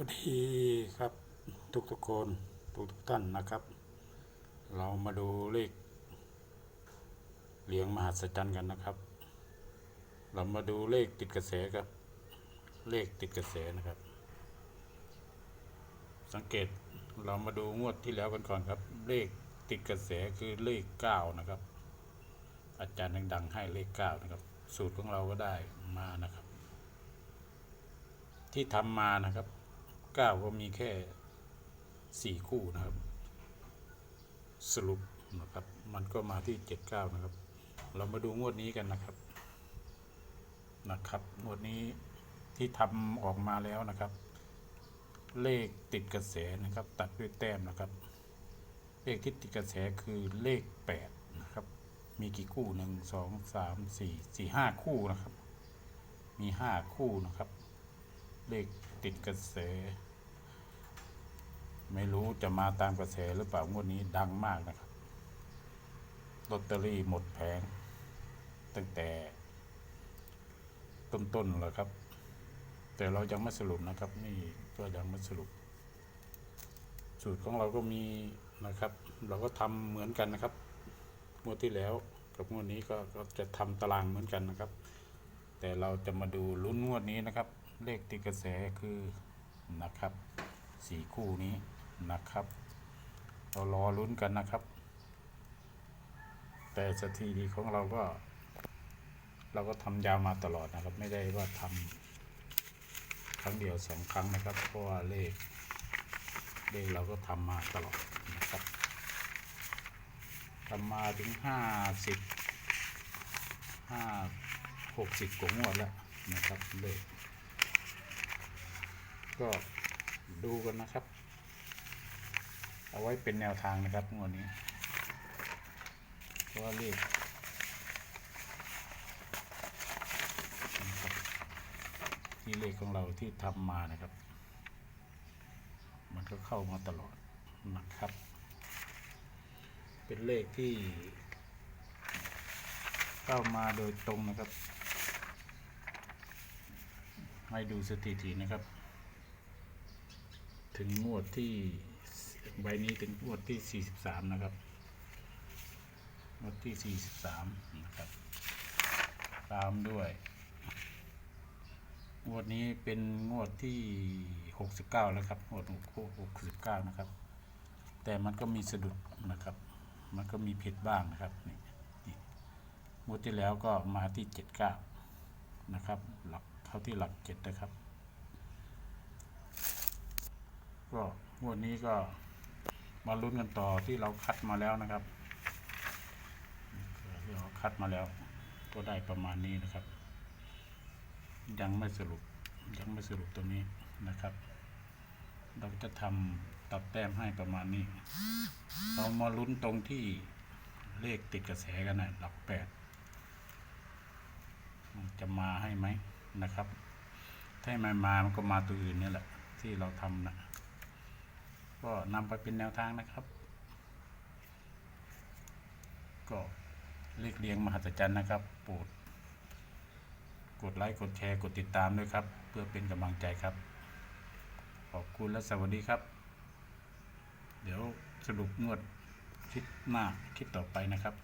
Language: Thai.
วัสดีครับทุกทุกคนทุกทุกท่านนะครับ เรามาดูเลขเหลียงมหัศจรรย์กันนะครับ เรามาดูเลขติดกระแสครับ เลขติดกระแสนะครับ สังเกตเรามาดูงวดที่แล้วกันก่อนครับ เลขติดกระแสคือเลขเก้านะครับ อาจารย์ดังๆให้เลขเก้านะครับ สูตรของเราก็ได้มานะครับ ที่ทำมานะครับ เก้าก็มีแค่สี่คู่นะครับ สรุปนะครับ มันก็มาที่เจ็ดเก้านะครับ เรามาดูงวดนี้กันนะครับ นะครับ งวดนี้ที่ทำออกมาแล้วนะครับ เลขติดกระแสนะครับ ตัดด้วยแต้มนะครับ เลขที่ติดกระแสคือเลขแปดนะครับ มีกี่คู่หนึ่งสองสามสี่สี่ห้าคู่นะครับ มีห้าคู่นะครับ เลขติดกระแส ไม่รู้จะมาตามกระแสหรือเปล่างวดนี้ดังมากนะครับลอตเตอรี่หมดแผงตั้งแต่ต้นๆแล้วครับ แต่เรายังไม่สรุปนะครับ นี่ก็ยังไม่สรุป สูตรของเราก็มีนะครับ เราก็ทำเหมือนกันนะครับงวดที่แล้วกับงวดนี้ก็ก็จะทำตารางเหมือนกันนะครับ แต่เราจะมาดูลุ้นงวดนี้นะครับ เลขติดกระแสคือนะครับสี่คู่นี้ นะครับ เรารอลุ้นกันนะครับ แต่สถิติของเราก็ เราก็ทำยาวมาตลอดนะครับ ไม่ได้ว่าทำครั้งเดียวสองครั้งนะครับ เพราะว่าเลข เลขเราก็ทำมาตลอดนะครับทำมาถึงห้าสิบห้าหกสิบกว่างวดแล้วนะครับเลขก็ดูกันนะครับ เอาไว้เป็นแนวทางนะครับงวดนี้เพราะว่าเลขที่เลขของเราที่ทำมานะครับ มันก็เข้ามาตลอดนะครับ เป็นเลขที่ เข้ามาโดยตรงนะครับ ให้ดูสถิตินะครับ ถึงงวดที่ ใบนี้ถึงงวดที่ 43 นะครับงวดที่ 43 นะครับ ตามด้วย งวดนี้เป็นงวดที่ 69 แล้วครับงวด69 นะครับ แต่มันก็มีสะดุดนะครับ มันก็มีผิดบ้างนะครับนี่นี่งวดที่แล้วก็มาที่ 79 นะครับ หลักเข้าที่หลัก 7 นะครับ ก็งวดนี้ก็ มาลุ้นกันต่อที่เราคัดมาแล้วนะครับที่เราคัดมาแล้ว ก็ได้ประมาณนี้นะครับ ยังไม่สรุปยังไม่สรุปตรงนี้นะครับ เราจะทำตัดแต้มให้ประมาณนี้ เรามาลุ้นตรงที่เลขติดกระแสกันนะหลักแปดจะมาให้ไหมนะครับ ถ้าไม่มามันก็มาตัวอื่นนี่แหละ ที่เราทำนะ ก็นำไปเป็นแนวทางนะครับ ก็เลขเรียงมหัศจรรย์นะครับโปรดกดไลค์ กดแชร์ กดติดตามด้วยครับ เพื่อเป็นกำลังใจครับ ขอบคุณและสวัสดีครับ เดี๋ยวสรุปงวดคลิปหน้าคลิปต่อไปนะครับ